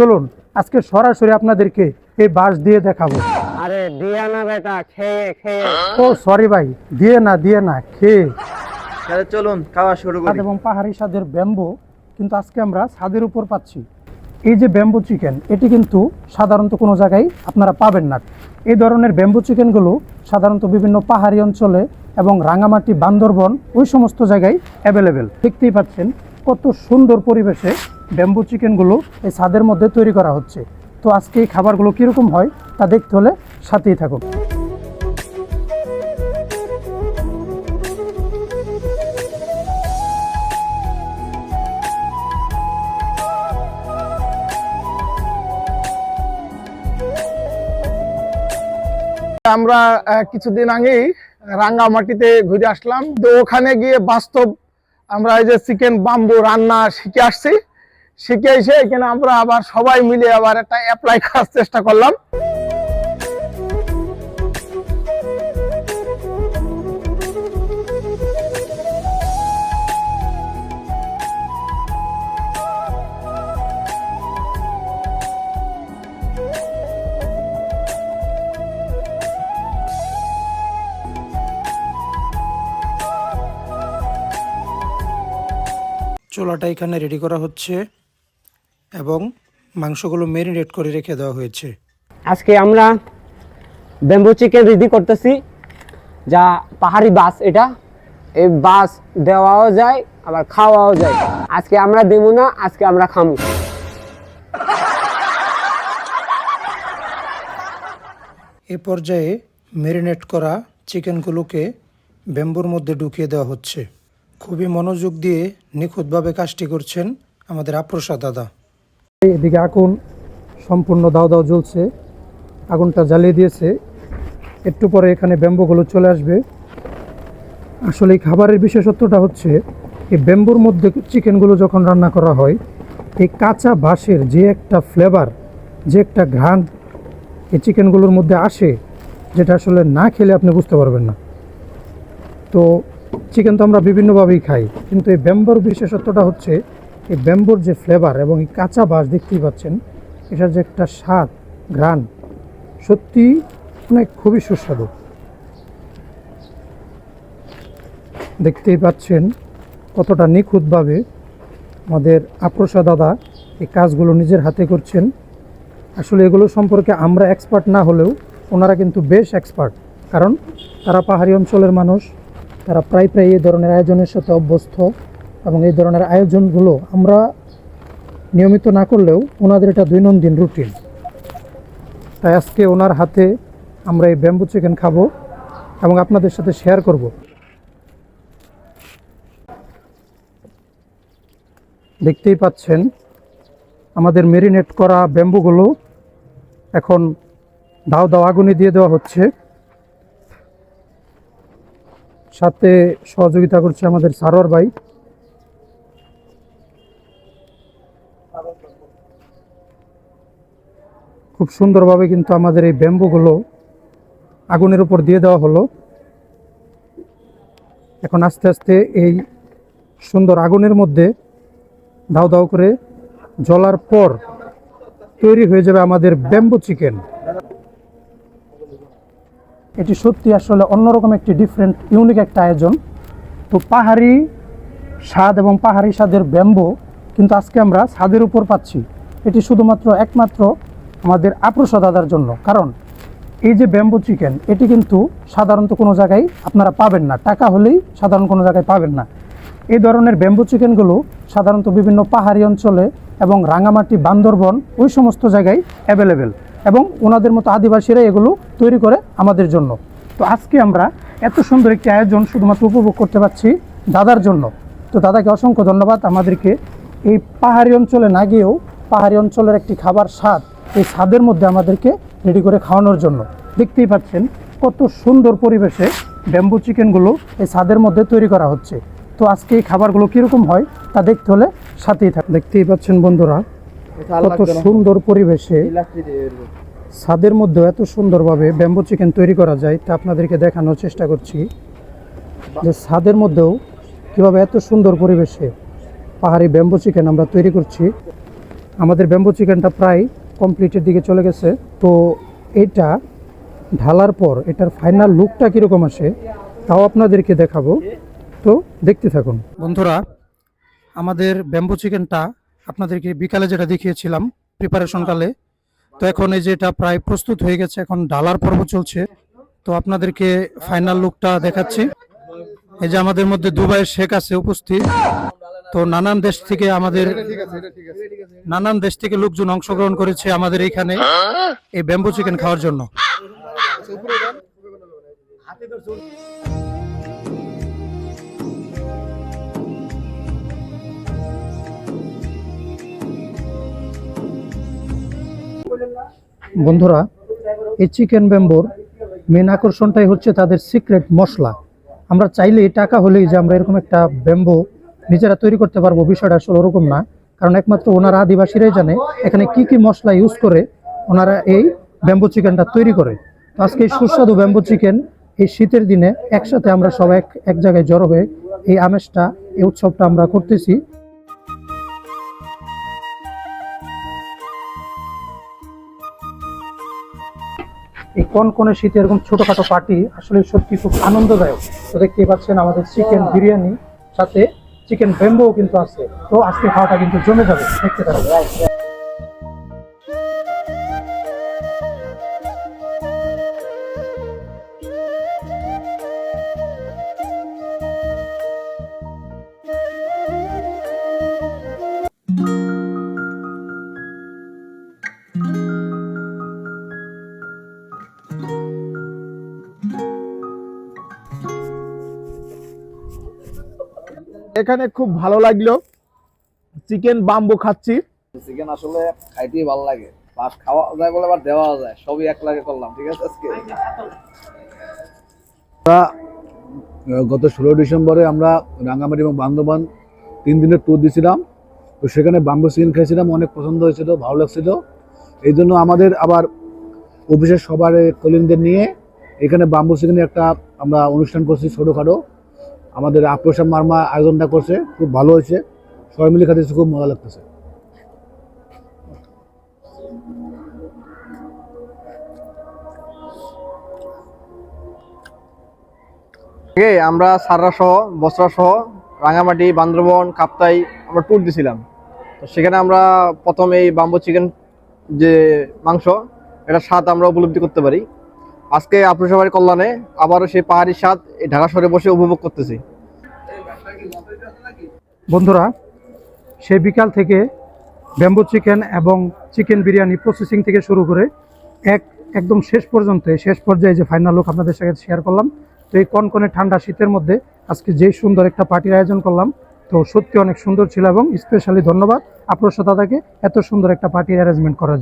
চলুন আজকে সরাসরি আপনাদেরকে এই বাঁশ দিয়ে দেখাবো। আরে দিয়া না বেটা খেয়ে খেয়ে। ও সরি ভাই দিয়ে না দিয়ে না খেয়ে। তাহলে চলুন খাওয়া শুরু করি। এবং পাহাড়ি স্বাদের ব্যাম্বো কিন্তু আজকে আমরা ছাদের উপর পাচ্ছি। এই যে ব্যাম্বো চিকেন এটি কিন্তু সাধারণত কোনো জায়গায় আপনারা পাবেন না। এই ধরনের ব্যাম্বো চিকেনগুলো সাধারণত বিভিন্ন পাহাড়ি অঞ্চলে এবং রাঙামাটি বান্দরবন ওই সমস্ত জায়গায় অ্যাভেলেবেল দেখতেই পাচ্ছেন কত সুন্দর পরিবেশে ব্যাম্বো চিকেনগুলো এই ছাদের মধ্যে তৈরি করা হচ্ছে। তো আজকে এই খাবারগুলো কীরকম হয় তা দেখতে হলে সাথেই থাকুন। আমরা কিছুদিন আগেই রাঙ্গামাটিতে ঘুরে আসলাম। তো ওখানে গিয়ে বাস্তব আমরা এই যে চিকেন বাম্বু রান্না শিখে আসছি। শিখে এসে এখানে আমরা আবার সবাই মিলে আবার একটা অ্যাপ্লাই করার চেষ্টা করলাম। চোলাটা এখানে রেডি করা হচ্ছে। এবং মাংসগুলো মেরিনেট করে রেখে দেওয়া হয়েছে। আজকে আমরা ব্যাম্বু চিকেন রেডি করতেছি যা পাহাড়ি বাস এটা। এই বাস দেওয়াও যায় আবার খাওয়াও যায়। আজকে আমরা দেবো না আজকে আমরা খামু। এ পর্যায়ে মেরিনেট করা চিকেনগুলোকে ব্যাম্বুর মধ্যে ঢুকিয়ে দেওয়া হচ্ছে। খুবই মনোযোগ দিয়ে নিখুঁতভাবে কাজটি করছেন আমাদের আপ্রসা দাদা। এদিকে আগুন সম্পূর্ণ দাও দাও জ্বলছে, আগুনটা জ্বালিয়ে দিয়েছে। একটু পরে এখানে ব্যাম্বুগুলো চলে আসবে। আসলে এই খাবারের বিশেষত্বটা হচ্ছে, এই ব্যাম্বুর মধ্যে চিকেনগুলো যখন রান্না করা হয়, এই কাঁচা বাঁশের যে একটা ফ্লেভার যে একটা ঘ্রাণ এই চিকেনগুলোর মধ্যে আসে, যেটা আসলে না খেলে আপনি বুঝতে পারবেন না। তো চিকেন তো আমরা বিভিন্নভাবেই খাই, কিন্তু এই ব্যাম্বোর বিশেষত্বটা হচ্ছে এই ব্যাম্বোর যে ফ্লেভার এবং এই কাঁচা বাঁশ দেখতেই পাচ্ছেন, এটার যে একটা স্বাদ, ঘ্রাণ, সত্যি মানে খুবই সুস্বাদু। দেখতেই পাচ্ছেন কতটা নিখুঁতভাবে আমাদের আপ্রসা দাদা এই কাজগুলো নিজের হাতে করছেন। আসলে এগুলো সম্পর্কে আমরা এক্সপার্ট না হলেও ওনারা কিন্তু বেশ এক্সপার্ট কারণ তারা পাহাড়ি অঞ্চলের মানুষ, তারা প্রায় প্রায় এই ধরনের আয়োজনের সাথে অভ্যস্ত। এবং এই ধরনের আয়োজনগুলো আমরা নিয়মিত না করলেও ওনাদের এটা দৈনন্দিন রুটিন। তাই আজকে ওনার হাতে আমরা এই ব্যাম্বু চিকেন খাব এবং আপনাদের সাথে শেয়ার করব। দেখতেই পাচ্ছেন, আমাদের মেরিনেট করা ব্যাম্বুগুলো এখন দাও দাও আগুনে দিয়ে দেওয়া হচ্ছে। সাথে সহযোগিতা করছে আমাদের সারোয়ার ভাই। খুব সুন্দরভাবে কিন্তু আমাদের এই ব্যাম্বুগুলো আগুনের উপর দিয়ে দেওয়া হলো। এখন আস্তে আস্তে এই সুন্দর আগুনের মধ্যে দাও দাও করে জ্বলার পর তৈরি হয়ে যাবে আমাদের ব্যাম্বু চিকেন। এটি সত্যি আসলে অন্যরকম একটি ডিফারেন্ট ইউনিক একটা আয়োজন। তো পাহাড়ি স্বাদ এবং পাহাড়ি স্বাদের ব্যাম্বো কিন্তু আজকে আমরা স্বাদের উপর পাচ্ছি। এটি শুধুমাত্র একমাত্র আমাদের আপ্রসা দাদার জন্য। কারণ এই যে ব্যাম্বু চিকেন, এটি কিন্তু সাধারণত কোনো জায়গায় আপনারা পাবেন না। টাকা হলেই সাধারণ কোনো জায়গায় পাবেন না। এই ধরনের ব্যাম্বু চিকেনগুলো সাধারণত বিভিন্ন পাহাড়ি অঞ্চলে এবং রাঙামাটি, বান্দরবন, ওই সমস্ত জায়গায় অ্যাভেলেবেল এবং ওনাদের মতো আদিবাসীরা এগুলো তৈরি করে আমাদের জন্য। তো আজকে আমরা এত সুন্দর একটি আয়োজন শুধুমাত্র উপভোগ করতে পারছি দাদার জন্য। তো দাদাকে অসংখ্য ধন্যবাদ। আমাদেরকে এই পাহাড়ি অঞ্চলে না গিয়েও পাহাড়ি অঞ্চলের একটি খাবার স্বাদ এই স্বাদের মধ্যে আমাদেরকে রেডি করে খাওয়ানোর জন্য। দেখতেই পাচ্ছেন কত সুন্দর পরিবেশে ব্যাম্বু চিকেনগুলো এই স্বাদের মধ্যে তৈরি করা হচ্ছে। তো আজকে এই খাবারগুলো কীরকম হয় তা দেখতে হলে সাথেই থাক দেখতেই পাচ্ছেন বন্ধুরা কত সুন্দর পরিবেশে ছাদের মধ্যেও এত সুন্দরভাবে ব্যাম্বু চিকেন তৈরি করা যায় তা আপনাদেরকে দেখানোর চেষ্টা করছি। যে স্বাদের মধ্যেও কীভাবে এত সুন্দর পরিবেশে পাহাড়ি ব্যাম্বু চিকেন আমরা তৈরি করছি। আমাদের ব্যাম্বু চিকেনটা প্রায় কমপ্লিটের দিকে চলে গেছে। তো এটা ঢালার পর এটার ফাইনাল লুকটা কীরকম আসে, তাও আপনাদেরকে দেখাবো। তো দেখতে থাকুন। বন্ধুরা, আমাদের ব্যাম্বু চিকেনটা আপনাদেরকে বিকালে যেটা দেখিয়েছিলাম প্রিপারেশনকালে তো এখন এই যে এটা প্রায় প্রস্তুত হয়ে গেছে, এখন ডালার পর্ব চলছে। তো আপনাদেরকে ফাইনাল লুকটা দেখাচ্ছি। এই যে আমাদের মধ্যে দুবাইয়ের শেখ আছে উপস্থিত। তো নানান দেশ থেকে আমাদের নানান দেশ থেকে লোকজন অংশগ্রহণ করেছে আমাদের এইখানে এই ব্যাম্বু চিকেন খাওয়ার জন্য। বন্ধুরা এই চিকেন ব্যাম্বোর মেন আকর্ষণটাই হচ্ছে তাদের সিক্রেট মশলা। আমরা চাইলেই টাকা হলেই যে আমরা এরকম একটা ব্যাম্বো নিজেরা তৈরি করতে পারব বিষয়টা আসলে ওরকম না। কারণ একমাত্র ওনারা আদিবাসীরাই জানে এখানে কি কি মশলা ইউজ করে ওনারা এই ব্যাম্বো চিকেনটা তৈরি করে। তো আজকে এই সুস্বাদু ব্যাম্বো চিকেন এই শীতের দিনে একসাথে আমরা সবাই এক এক জায়গায় জড়ো হয়ে এই আমেজটা, এই উৎসবটা আমরা করতেছি। এই কোন কোন শীতে এরকম ছোটোখাটো পার্টি আসলে সত্যি খুব আনন্দদায়ক। তো দেখতেই পাচ্ছেন আমাদের চিকেন বিরিয়ানি সাথে চিকেন ভেম্বো কিন্তু আছে। তো আজকে খাওয়াটা কিন্তু জমে যাবে। দেখতে থাকুন। এখানে খুব ভালো লাগল। চিকেন বাম্বু খাচ্ছি। চিকেন আসলে খাইতেই ভালো লাগে। পাশ খাওয়া যায় বলে আবার দেওয়া যায়। সবই এক লাগে করলাম, ঠিক আছে আজকে? গত ষোলো ডিসেম্বরে আমরা রাঙ্গামাটি এবং বান্দরবান তিন দিনের ট্যুর দিয়েছিলাম তো সেখানে বাম্বু চিকেন খেয়েছিলাম অনেক পছন্দ হয়েছিল, ভালো লাগছিল। এই জন্য আমাদের আবার অফিসের সবার কলিনদের নিয়ে এখানে বাম্বু চিকেনের একটা আমরা অনুষ্ঠান করছি ছোটোখাটো। আমাদের আপ্রসাদ মার্মা আয়োজনটা করছে, খুব ভালো হয়েছে। সবাই মিলে খাতে খুব মজা লাগতেছে। আমরা সাররা সহ, বসরা সহ, রাঙামাটি, বান্দরবন, কাপ্তাই আমরা ট্যুর দিছিলাম। তো সেখানে আমরা প্রথম এই বাম্বু চিকেন যে মাংস এটা স্বাদ আমরা উপলব্ধি করতে পারি। আজকে আপনার সবার কল্যাণে আবারও সেই পাহাড়ি স্বাদ ঢাকা শহরে বসে উপভোগ করতেছি। বন্ধুরা সেই বিকাল থেকে ব্যাম্বু চিকেন এবং চিকেন বিরিয়ানি প্রসেসিং থেকে শুরু করে এক একদম শেষ পর্যন্ত, শেষ পর্যায়ে যে ফাইনাল লুক আপনাদের সাথে শেয়ার করলাম, তো এই কনকনে ঠান্ডা শীতের মধ্যে আজকে যেই সুন্দর একটা পার্টির আয়োজন করলাম, তো সত্যি অনেক সুন্দর ছিল এবং স্পেশালি ধন্যবাদ আপনার সাথে এত সুন্দর একটা পার্টির অ্যারেঞ্জমেন্ট করার জন্য।